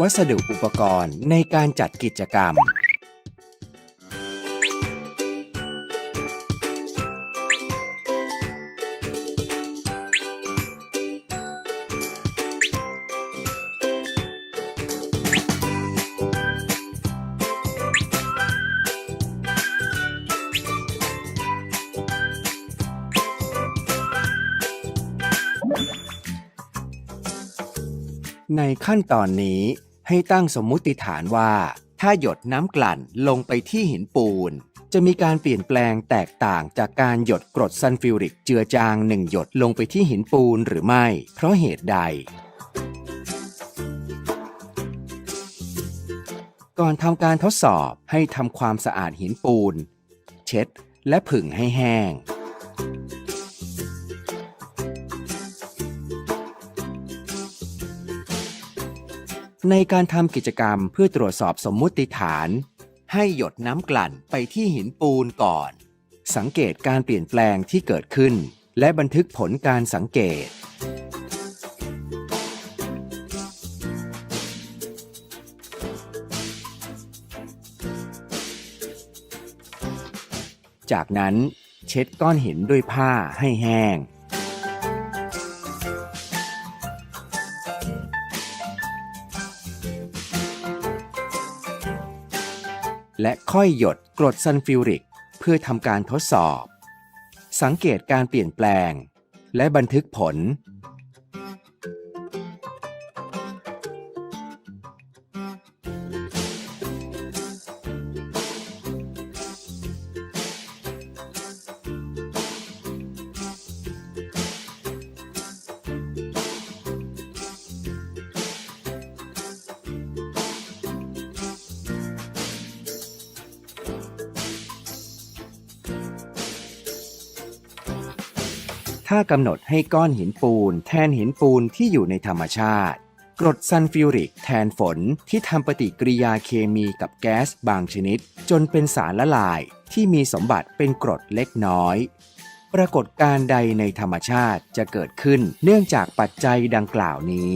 วัสดุอุปกรณ์ในการจัดกิจกรรม ในขั้นตอนนี้ ให้ตั้งสมมุติฐานว่า ถ้าหยดน้ำกลั่นลงไปที่หินปูน จะมีการเปลี่ยนแปลงแตกต่างจากการหยดกรดซัลฟิวริกเจือจางหนึ่งหยดลงไปที่หินปูนหรือไม่ เพราะเหตุใด ก่อนทำการทดสอบให้ทำความสะอาดหินปูน เช็ดและผึ่งให้แห้ง ในการทำกิจกรรมเพื่อตรวจสอบสมมุติฐาน ให้หยดน้ำกลั่นไปที่หินปูนก่อน สังเกตการเปลี่ยนแปลงที่เกิดขึ้น และบันทึกผลการสังเกต จากนั้นเช็ดก้อนหินด้วยผ้าให้แห้ง และค่อยหยดกรดซัลฟิวริก เพื่อทำการทดสอบ สังเกตการเปลี่ยนแปลง และบันทึกผล ถ้ากำหนดให้ก้อนหินปูน แทนหินปูนที่อยู่ในธรรมชาติ กรดซัลฟิวริก แทนฝนที่ทำปฏิกิริยาเคมีกับแก๊สบางชนิด จนเป็นสารละลายที่มีสมบัติเป็นกรดเล็กน้อย ปรากฏการใดในธรรมชาติจะเกิดขึ้นเนื่องจากปัจจัยดังกล่าวนี้